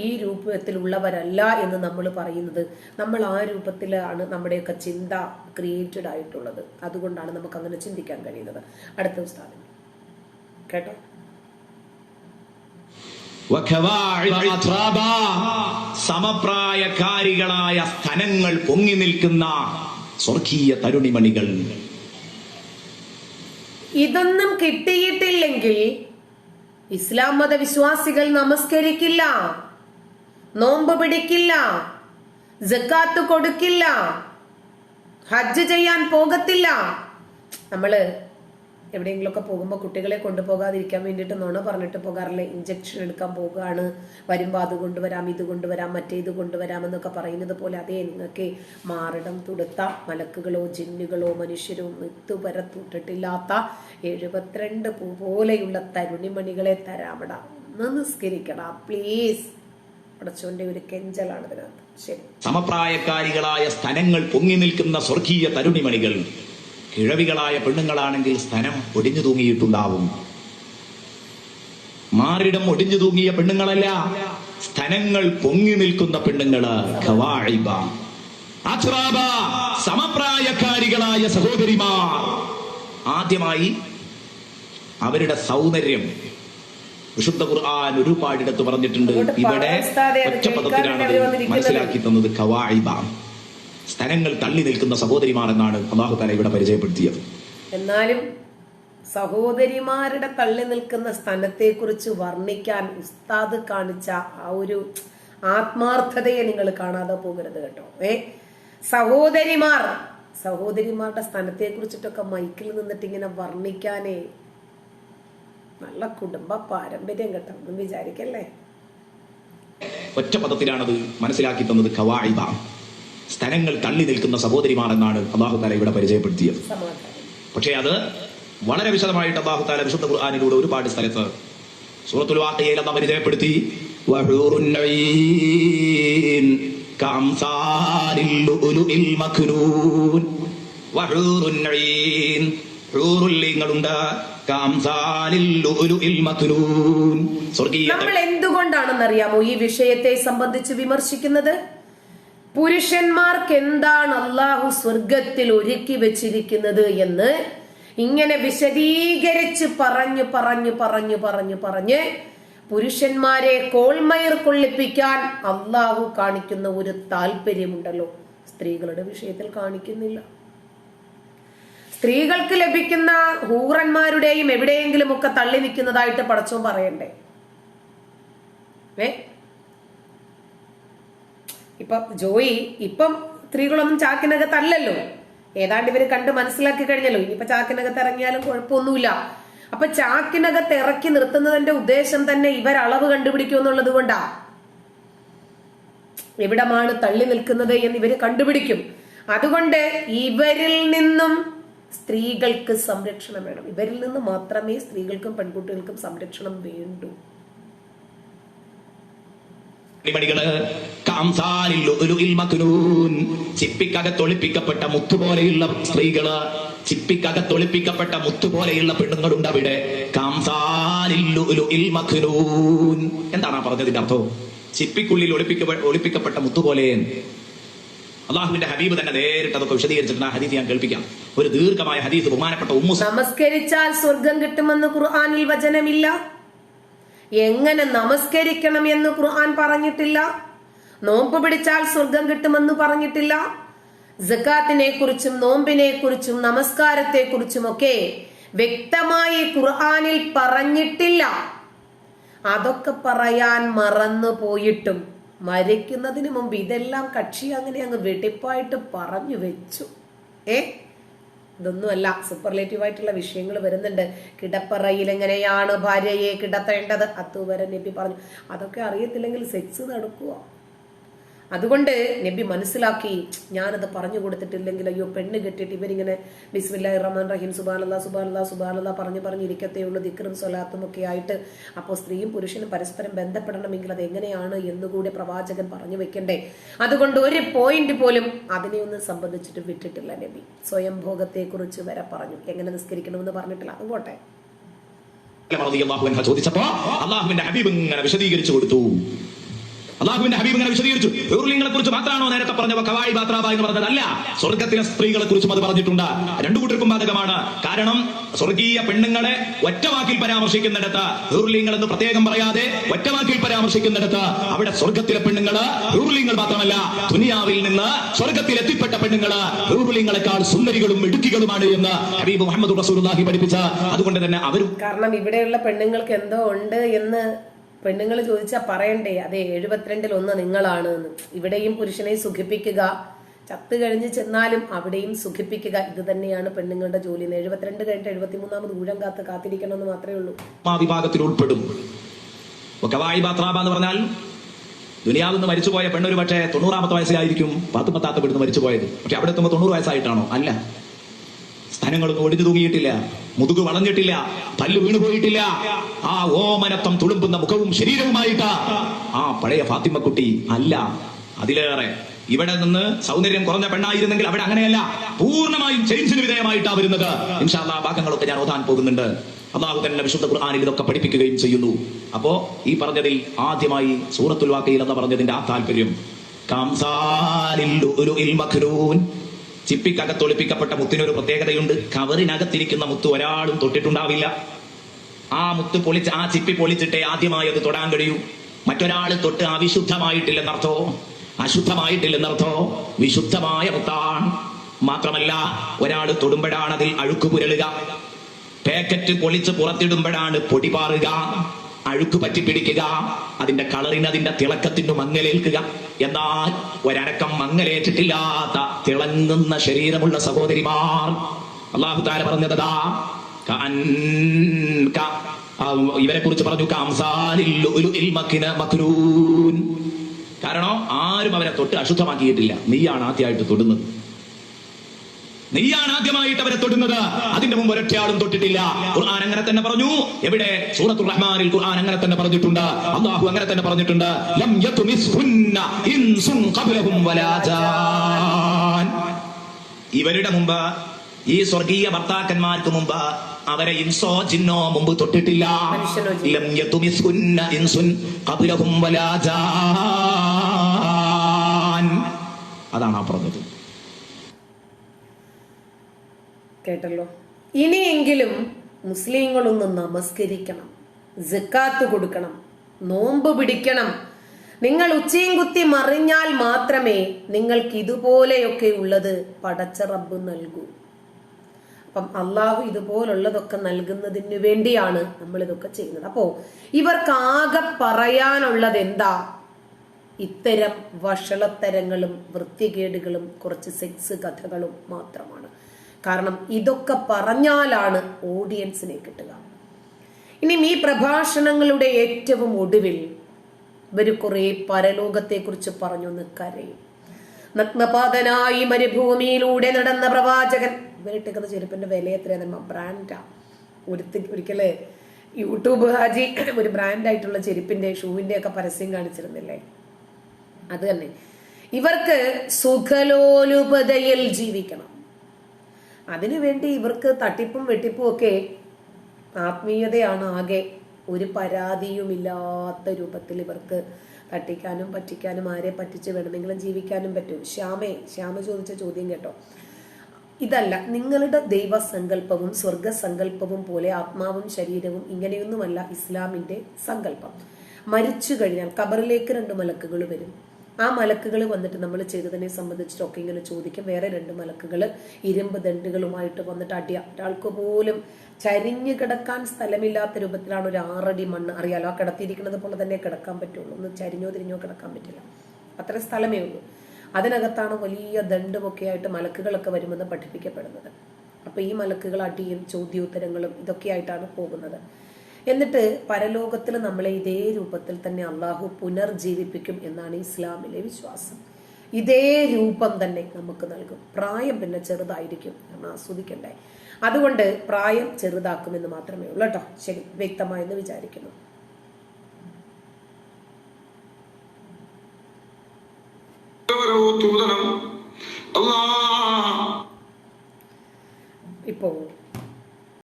ഈ രൂപത്തിലുള്ളവരല്ല എന്ന് നമ്മൾ പറയുന്നത്. നമ്മൾ ആ രൂപത്തിലാണ് നമ്മുടെയൊക്കെ ചിന്ത ക്രിയേറ്റഡ് ആയിട്ടുള്ളത്. അതുകൊണ്ടാണ് നമുക്ക് അങ്ങനെ ചിന്തിക്കാൻ കഴിയുന്നത്. അടുത്ത സ്ഥാനം കേട്ടോ. സമപ്രായക്കാരികളായ സ്ഥലങ്ങൾ പൊങ്ങി നിൽക്കുന്ന സ്വർഗീയ തരുണിമണികൾ. ഇതൊന്നും കിട്ടിയിട്ടില്ലെങ്കിൽ ഇസ്ലാം മത വിശ്വാസികൾ നമസ്കരിക്കില്ല. നോമ്പ് പിടിക്കില്ല ജക്കാത്ത് കൊടുക്കില്ല ഹജ്ജ് ചെയ്യാൻ പോകത്തില്ല. നമ്മൾ എവിടെയെങ്കിലുമൊക്കെ പോകുമ്പോൾ കുട്ടികളെ കൊണ്ടുപോകാതിരിക്കാൻ വേണ്ടിയിട്ട് നുണ പറഞ്ഞിട്ട് പോകാറില്ല? ഇഞ്ചക്ഷൻ എടുക്കാൻ പോകുകയാണ് വരുമ്പോൾ അത് കൊണ്ടുവരാം ഇത് കൊണ്ടുവരാം മറ്റേ ഇത് കൊണ്ടുവരാം എന്നൊക്കെ പറയുന്നത് പോലെ അതേ നിങ്ങൾക്ക് മാറിടം തുടുത്ത. മലക്കുകളോ ജിന്നുകളോ മനുഷ്യരോ ഇതുവരെ തൊട്ടിട്ടില്ലാത്ത എഴുപത്തിരണ്ട് പോലെയുള്ള തരുണിമണികളെ തരാമട ഒന്ന് നിസ്കരിക്കടാ പ്ലീസ് അടച്ചോന്റെ ഒരു കെഞ്ചലാണ് ഇതിനകത്ത്. ശരി. സമപ്രായക്കാരികളായ സ്ഥലങ്ങൾ പൊങ്ങി നിൽക്കുന്ന സ്വർഗീയ തരുണിമണികൾ കിഴവികളായ പെണ്ണുങ്ങളാണെങ്കിൽ സ്ഥലം ഒടിഞ്ഞു തൂങ്ങിയിട്ടുണ്ടാവും. മാറിടം ഒടിഞ്ഞു തൂങ്ങിയ പെണ്ണുങ്ങളല്ല സ്ഥലങ്ങൾ പൊങ്ങി നിൽക്കുന്ന പെണ്ണുങ്ങൾ. സമപ്രായക്കാരികളായ സഹോദരിമാർ. ആദ്യമായി അവരുടെ സൗന്ദര്യം വിശുദ്ധ ഖുർആൻ ഒരുപാടിടത്ത് പറഞ്ഞിട്ടുണ്ട്. ഇവിടെ പറയാൻ ഉസ്താദേ, ഒറ്റ പദത്തിലാണ് കേൾക്കാനാണ് മനസ്സിലാക്കി തന്നത് കവായിബ. സ്ഥലങ്ങൾ തള്ളി നിൽക്കുന്ന സഹോദരിമാർ എന്നാണ് അള്ളാഹു താല ഇവിടെ പരിചയപ്പെടുത്തിയത്. എന്നാലും സഹോദരിമാരുടെ തള്ളി നിൽക്കുന്ന സ്ഥാനത്തെക്കുറിച്ച് വർണിക്കാൻ ഉസ്താദ് കാണിച്ച ആ ഒരു ആത്മാർത്ഥതയെ നിങ്ങൾ കാണാതെ പോകരുത് കേട്ടോ. ഏ? സഹോദരിമാർ സഹോദരിമാരുടെ സ്ഥാനത്തെ കുറിച്ചിട്ടൊക്കെ മൈക്കിൽ നിന്നിട്ട് ഇങ്ങനെ വർണിക്കാനേ നല്ല കുടുംബ പാരമ്പര്യം കിട്ടണം വിചാരിക്കല്ലേ? ഒറ്റ പദത്തിലാണത് മനസ്സിലാക്കി തന്നത് കവായിബ. സ്ഥലങ്ങൾ തള്ളി നിൽക്കുന്ന സഹോദരിമാരെന്നാണ് അള്ളാഹുത്താല അള്ളാഹു താല ഇവിടെ പരിചയപ്പെടുത്തിയത്. പക്ഷേ അത് വളരെ വിശദമായിട്ട് അള്ളാഹുത്താല വിശുദ്ധ ഖുർആാനിലൂടെ ഒരുപാട് സ്ഥലത്ത് സൂറത്തുൽ വാഖിയയിൽ അന്ന് പരിചയപ്പെടുത്തി. വഹൂറുൻ നമ്മൾ എന്തുകൊണ്ടാണെന്നറിയാമോ ഈ വിഷയത്തെ സംബന്ധിച്ച് വിമർശിക്കുന്നത്? പുരുഷന്മാർക്ക് എന്താണ് അള്ളാഹു സ്വർഗത്തിൽ ഒരുക്കി വെച്ചിരിക്കുന്നത് എന്ന് ഇങ്ങനെ വിശദീകരിച്ച് പറഞ്ഞു പറഞ്ഞു പറഞ്ഞു പറഞ്ഞു പറഞ്ഞ് പുരുഷന്മാരെ കോൾമയർ കൊള്ളിപ്പിക്കാൻ അള്ളാഹു കാണിക്കുന്ന ഒരു താല്പര്യമുണ്ടല്ലോ സ്ത്രീകളുടെ വിഷയത്തിൽ കാണിക്കുന്നില്ല. സ്ത്രീകൾക്ക് ലഭിക്കുന്ന ഹൂറന്മാരുടെയും എവിടെയെങ്കിലും ഒക്കെ തള്ളി നിൽക്കുന്നതായിട്ട് പടച്ചോൻ പറയണ്ടേ? ഇപ്പൊ ജോയി ഇപ്പം സ്ത്രീകളൊന്നും ചാക്കിനകത്തല്ലല്ലോ ഏതാണ്ട് ഇവർ കണ്ട് മനസ്സിലാക്കി കഴിഞ്ഞല്ലോ. ഇനിയിപ്പൊ ചാക്കിനകത്ത് ഇറങ്ങിയാലും കുഴപ്പമൊന്നുമില്ല. അപ്പൊ ചാക്കിനകത്ത് ഇറക്കി നിർത്തുന്നതിന്റെ ഉദ്ദേശം തന്നെ ഇവർ അളവ് കണ്ടുപിടിക്കും എന്നുള്ളത് കൊണ്ടാ. എവിടമാണ് തള്ളി നിൽക്കുന്നത് എന്ന് ഇവർ കണ്ടുപിടിക്കും. അതുകൊണ്ട് ഇവരിൽ നിന്നും സ്ത്രീകൾക്ക് സംരക്ഷണം വേണം. ഇവരിൽ നിന്ന് മാത്രമേ സ്ത്രീകൾക്കും പെൺകുട്ടികൾക്കും സംരക്ഷണം വേണ്ടൂ. ചിപ്പിക്കകത്തൊളിപ്പിക്കപ്പെട്ട മുത്തുപോലെയുള്ള സ്ത്രീകൾ ചിപ്പിക്കകത്തൊളിപ്പിക്കപ്പെട്ട മുത്തുപോലെയുള്ള പെണ്ണുങ്ങളുണ്ട് അവിടെ. എന്താണ് പറഞ്ഞതിന്റെ അർത്ഥം? ചിപ്പിക്കുള്ളിൽ ഒളിപ്പിക്ക ഒളിപ്പിക്കപ്പെട്ട മുത്തുപോലെ. അള്ളാഹുവിന്റെ ഹബീബ് തന്നെ നേരിട്ട് അതൊക്കെ വിശദീകരിച്ചിട്ടുണ്ട്. ആ ഹദീസ് ഞാൻ കേൾപ്പിക്കാം. ഒരു ദീർഘമായ ഹദീസ് ബഹുമാനപ്പെട്ട ഉമ്മു നമസ്കരിച്ചാൽ സ്വർഗം കിട്ടുമെന്ന് ഖുർആനിൽ വചനമില്ല. എങ്ങനെ നമസ്കരിക്കണം എന്ന് ഖുർആൻ പറഞ്ഞിട്ടില്ല? നോമ്പ് പിടിച്ചാൽ സ്വർഗം കിട്ടുമെന്ന് പറഞ്ഞിട്ടില്ല? ജക്കാത്തിനെ കുറിച്ചും നോമ്പിനെ കുറിച്ചും നമസ്കാരത്തെ കുറിച്ചും ഒക്കെ വ്യക്തമായി ഖുർആനിൽ പറഞ്ഞിട്ടില്ല. അതൊക്കെ പറയാൻ മറന്നു പോയിട്ടും മരിക്കുന്നതിന് മുമ്പ് ഇതെല്ലാം കക്ഷി അങ്ങനെ അങ്ങ് വെടിപ്പായിട്ട് പറഞ്ഞു വെച്ചു. ഏ? ഇതൊന്നുമല്ല സൂപ്പർലേറ്റീവ് ആയിട്ടുള്ള വിഷയങ്ങൾ വരുന്നുണ്ട്. കിടപ്പറയിൽ എങ്ങനെയാണ് ഭാര്യയെ കിടത്തേണ്ടത്? അതുവരെ നബി പറഞ്ഞു. അതൊക്കെ അറിയത്തില്ലെങ്കിൽ സെക്സ് നടക്കുക അതുകൊണ്ട് നബി മനസ്സിലാക്കി ഞാനത് പറഞ്ഞു കൊടുത്തിട്ടില്ലെങ്കിൽ അയ്യോ പെണ്ണ് കെട്ടിയിട്ട് ഇവരിങ്ങനെ ബിസ്മില്ലാ റഹ്മാൻ റഹീം സുബാനല്ലാ സുബാൻ സുബാനല്ലാ പറഞ്ഞു പറഞ്ഞ് ഇരിക്കത്തേ ഉള്ളൂ ദിക്റും സ്വലാത്തും ഒക്കെ ആയിട്ട്. അപ്പോൾ സ്ത്രീയും പുരുഷനും പരസ്പരം ബന്ധപ്പെടണമെങ്കിൽ അത് എങ്ങനെയാണ് എന്നുകൂടി പ്രവാചകൻ പറഞ്ഞു വെക്കണ്ടേ. അതുകൊണ്ട് ഒരു പോയിന്റ് പോലും അതിനെ ഒന്നും സംബന്ധിച്ചിട്ട് വിട്ടിട്ടില്ല നബി. സ്വയം ഭോഗത്തെ കുറിച്ച് വരെ പറഞ്ഞു. എങ്ങനെ നിസ്കരിക്കണമെന്ന് പറഞ്ഞിട്ടില്ല. അത് പോട്ടെ റളിയല്ലാഹു അൻഹ ചോദിച്ചപ്പോ അള്ളാഹുവിന്റെ ഹബീബ് ഇങ്ങനെ വിശദീകരിച്ചു കൊടുത്തു. അള്ളാഹുവിന്റെ ഹബീബ് ഇങ്ങനെ വിശദീകരിച്ചു. ഹൂർലിങ്ങളെ കുറിച്ച് മാത്രമാണോ നേരത്തെ പറഞ്ഞ കവായി ബാത്രാബ എന്ന് പറഞ്ഞത് അല്ല. സ്വർഗത്തിലെ സ്ത്രീകളെ കുറിച്ചും അത് പറഞ്ഞിട്ടുണ്ട്. രണ്ടു കൂട്ടർക്കും ബാധകമാണ്. കാരണം സ്വർഗീയ പെണ്ണുങ്ങളെ ഒറ്റവാക്കിൽ പരാമർശിക്കുന്നിടത്ത് ഹൂർലിങ്ങൾ എന്ന് പ്രത്യേകം പറയാതെ ഒറ്റവാക്കിൽ പരാമർശിക്കുന്നിടത്ത് അവിടെ സ്വർഗത്തിലെ പെണ്ണുങ്ങൾ ഹൂർലിങ്ങൾ മാത്രമല്ല ദുനിയാവിൽ നിന്ന് സ്വർഗത്തിൽ എത്തിപ്പെട്ട പെണ്ണുങ്ങൾ ഹൂർലിങ്ങളെക്കാൾ സുന്ദരികളും ഇടുക്കികളുമാണ് എന്ന് ഹബീബ് മുഹമ്മദ് റസൂലുള്ളാഹി പഠിപ്പിച്ച. അതുകൊണ്ട് തന്നെ അവരും കാരണം ഇവിടെയുള്ള പെണ്ണുങ്ങൾക്ക് എന്തോ ഉണ്ട് എന്ന് പെണ്ണുങ്ങൾ ചോദിച്ചാൽ പറയണ്ടേ അതെ എഴുപത്തിരണ്ടിൽ ഒന്ന് നിങ്ങളാണ് എന്ന്. ഇവിടെയും പുരുഷനെ സുഖിപ്പിക്കുക. ചത്തു കഴിഞ്ഞ് ചെന്നാലും അവിടെയും സുഖിപ്പിക്കുക. ഇത് തന്നെയാണ് പെണ്ണുങ്ങളുടെ ജോലി. എഴുപത്തിരണ്ട് കഴിഞ്ഞിട്ട് എഴുപത്തിമൂന്നാമത് ഊഴം കാത്ത് കാത്തിരിക്കണമെന്ന് മാത്രമേ ഉള്ളൂ. വിഭാഗത്തിൽ ഉൾപ്പെടും. എന്ന് പറഞ്ഞാൽ ദുനിയാവിൽ നിന്ന് മരിച്ചുപോയ പെണ്ണൊരു പക്ഷേ തൊണ്ണൂറാമത്തെ വയസ്സിലായിരിക്കും പത്ത് പത്താത്ത പെടുന്ന് മരിച്ചുപോയത്. പക്ഷെ അവിടെ എത്തുമ്പോൾ തൊണ്ണൂറ് വയസ്സായിട്ടാണോ? അല്ല. സ്ഥലങ്ങളൊന്നും ഒടിഞ്ഞു തൂങ്ങിയിട്ടില്ല. മുതുക് വളഞ്ഞിട്ടില്ല പല്ല് വീണുപോയിട്ടില്ല ആ ഓമനത്വം തുളുമ്പുന്ന മുഖവും ശരീരവുമായിട്ട് ആ പഴയ ഫാത്തിമക്കുട്ടി അല്ല അതിലേറെ. ഇവിടെ നിന്ന് സൗന്ദര്യം കുറഞ്ഞ പെണ്ണായിരുന്നെങ്കിൽ അവിടെ അങ്ങനെയല്ല. പൂർണമായും ചേഞ്ചിന് വിധേയമായിട്ടാ വരുന്നത്. ഇൻഷാല്ല ഭാഗങ്ങളൊക്കെ ഞാൻ ഓതാൻ പോകുന്നുണ്ട്. അള്ളാഹു തന്നെ വിശുദ്ധ ഖുർആാനിൽ ഇതൊക്കെ പഠിപ്പിക്കുകയും ചെയ്യുന്നു. അപ്പോ ഈ പറഞ്ഞതിൽ ആദ്യമായി സൂറത്തുൽ വാക്കയിൽ എന്ന് പറഞ്ഞതിന്റെ ആ താല്പര്യം ചിപ്പിക്കകത്തൊളിപ്പിക്കപ്പെട്ട മുത്തിനൊരു പ്രത്യേകതയുണ്ട്. കവറിനകത്തിരിക്കുന്ന മുത്ത് ഒരാളും തൊട്ടിട്ടുണ്ടാവില്ല. ആ മുത്ത് പൊളിച്ച് ആ ചിപ്പി പൊളിച്ചിട്ടേ ആദ്യമായി അത് തൊടാൻ കഴിയൂ. മറ്റൊരാൾ തൊട്ട് അവിശുദ്ധമായിട്ടില്ലെന്നർത്ഥോ അശുദ്ധമായിട്ടില്ലെന്നർത്ഥോ? വിശുദ്ധമായ മുത്താണ്. മാത്രമല്ല ഒരാൾ തൊടുമ്പോഴാണ് അതിൽ അഴുക്ക് പുരളുക. പാക്കറ്റ് പൊളിച്ച് പുറത്തിടുമ്പോഴാണ് പൊടി പാറുക. അഴുക്ക് പറ്റി പിടിക്കുക അതിന്റെ കളറിന് അതിന്റെ തിളക്കത്തിന് മങ്ങലേൽക്കുക. എന്നാൽ ഒരടക്കം മങ്ങലേറ്റിട്ടില്ലാത്ത തിളങ്ങുന്ന ശരീരമുള്ള സഹോദരിമാർ. അള്ളാഹു താര പറഞ്ഞതാ ഇവരെ കുറിച്ച് പറഞ്ഞു. കാരണം ആരും അവരെ തൊട്ട് അശുദ്ധമാക്കിയിട്ടില്ല. നീയാണ് ആദ്യമായിട്ട് തൊടുന്നത്. നീയാണ് ആദ്യമായിട്ട് അവരെ തൊടുന്നത്. അതിന്റെ മുമ്പ് ഒരൊറ്റയാളും തൊട്ടിട്ടില്ല. അങ്ങനെ തന്നെ പറഞ്ഞു. എവിടെ? സൂറത്തുർ റഹ്മാനിൽ ഖുർആൻ അങ്ങനെ തന്നെ പറഞ്ഞിട്ടുണ്ട്. അള്ളാഹു അങ്ങനെ തന്നെ പറഞ്ഞിട്ടുണ്ട്. ലം യതുമിസ്ഹുന്ന ഇൻസുൻ ഖബ്ലഹും വലാ ജാൻ. ഇവരുടെ മുമ്പ് ഈ സ്വർഗീയ ഭർത്താക്കന്മാർക്ക് മുമ്പ് അവരെ ഇൻസോ ജിന്നോ മുമ്പ് തൊട്ടിട്ടില്ല? ലം യതുമിസ്ഹുന്ന ഇൻസുൻ ഖബ്ലഹും വലാ ജാൻ. അതാണ് ആ പറഞ്ഞത്. കേട്ടല്ലോ. ഇനിയെങ്കിലും മുസ്ലിങ്ങളൊന്ന് നമസ്കരിക്കണം. ജക്കാത്ത് കൊടുക്കണം. നോമ്പ് പിടിക്കണം. നിങ്ങൾ ഉച്ചയും കുത്തി മറിഞ്ഞാൽ മാത്രമേ നിങ്ങൾക്ക് ഇതുപോലെയൊക്കെ ഉള്ളത് പടച്ച റബ്ബ് നൽകൂ. അപ്പം അള്ളാഹു ഇതുപോലുള്ളതൊക്കെ നൽകുന്നതിന് വേണ്ടിയാണ് നമ്മൾ ഇതൊക്കെ ചെയ്യുന്നത്. അപ്പോ ഇവർക്ക് ആകെ പറയാനുള്ളത് എന്താ ഇത്തരം വഷളത്തരങ്ങളും വൃത്തികേടുകളും കുറച്ച് സെക്സ് കഥകളും മാത്രമാണ്. കാരണം ഇതൊക്കെ പറഞ്ഞാലാണ് ഓഡിയൻസിനെ കിട്ടുക. ഇനി ഈ പ്രഭാഷണങ്ങളുടെ ഏറ്റവും ഒടുവിൽ ഇവർ കുറെ പരലോകത്തെക്കുറിച്ച് പറഞ്ഞു നിൽക്കരയും നഗ്നപാതനായി മരുഭൂമിയിലൂടെ നടന്ന പ്രവാചകൻ. ഇവരിട്ടിക്കുന്ന ചെരുപ്പിന്റെ വില എത്രയാണ് ബ്രാൻഡാ ഒരുത്തി ഒരിക്കൽ യൂട്യൂബ് ഹാജി ഒരു ബ്രാൻഡായിട്ടുള്ള ചെരുപ്പിന്റെ ഷൂവിന്റെ ഒക്കെ പരസ്യം കാണിച്ചിരുന്നില്ലേ? അത് തന്നെ. ഇവർക്ക് സുഖലോലുപതയിൽ ജീവിക്കണം. അതിനുവേണ്ടി ഇവർക്ക് തട്ടിപ്പും വെട്ടിപ്പും ഒക്കെ ആത്മീയതയാണ് ആകെ. ഒരു പരാതിയുമില്ലാത്ത രൂപത്തിൽ ഇവർക്ക് തട്ടിക്കാനും പറ്റിക്കാനും ആരെ പറ്റിച്ച് വേണമെങ്കിലും ജീവിക്കാനും പറ്റും. ശ്യാമേ ശ്യാമ ചോദിച്ച ചോദ്യം കേട്ടോ. ഇതല്ല നിങ്ങളുടെ ദൈവസങ്കല്പവും സ്വർഗസങ്കല്പവും പോലെ ആത്മാവും ശരീരവും ഇങ്ങനെയൊന്നുമല്ല ഇസ്ലാമിന്റെ സങ്കല്പം. മരിച്ചു കഴിഞ്ഞാൽ കബറിലേക്ക് രണ്ട് മലക്കുകൾ വരും. ആ മലക്കുകൾ വന്നിട്ട് നമ്മൾ ചെയ്തതിനെ സംബന്ധിച്ചിട്ടൊക്കെ ഇങ്ങനെ ചോദിക്കും. വേറെ രണ്ട് മലക്കുകൾ ഇരുമ്പ് ദണ്ടുകളുമായിട്ട് വന്നിട്ട് അടിയ ഒരാൾക്ക് പോലും ചരിഞ്ഞു കിടക്കാൻ സ്ഥലമില്ലാത്ത രൂപത്തിലാണ് ഒരു ആറടി മണ്ണ്. അറിയാലോ ആ കിടത്തിയിരിക്കുന്നത് പോലെ തന്നെ കിടക്കാൻ പറ്റുള്ളൂ. ഒന്ന് ചരിഞ്ഞോ തിരിഞ്ഞോ കിടക്കാൻ പറ്റില്ല. അത്ര സ്ഥലമേ ഉള്ളൂ. അതിനകത്താണ് വലിയ ദണ്ടുമൊക്കെ ആയിട്ട് മലക്കുകളൊക്കെ വരുമെന്ന് പഠിപ്പിക്കപ്പെടുന്നത്. അപ്പൊ ഈ മലക്കുകൾ അടിയും ചോദ്യോത്തരങ്ങളും ഇതൊക്കെയായിട്ടാണ് പോകുന്നത്. എന്നിട്ട് പരലോകത്തിൽ നമ്മളെ ഇതേ രൂപത്തിൽ തന്നെ അള്ളാഹു പുനർജീവിപ്പിക്കും എന്നാണ് ഇസ്ലാമിലെ വിശ്വാസം. ഇതേ രൂപം തന്നെ നമുക്ക് നൽകും. പ്രായം പിന്നെ ചെറുതായിരിക്കും. നമ്മൾ ആസ്വദിക്കണ്ടേ. അതുകൊണ്ട് പ്രായം ചെറുതാക്കുമെന്ന് മാത്രമേ ഉള്ളൂ കേട്ടോ. ശരി വ്യക്തമായെന്ന് വിചാരിക്കുന്നു. തൂതനം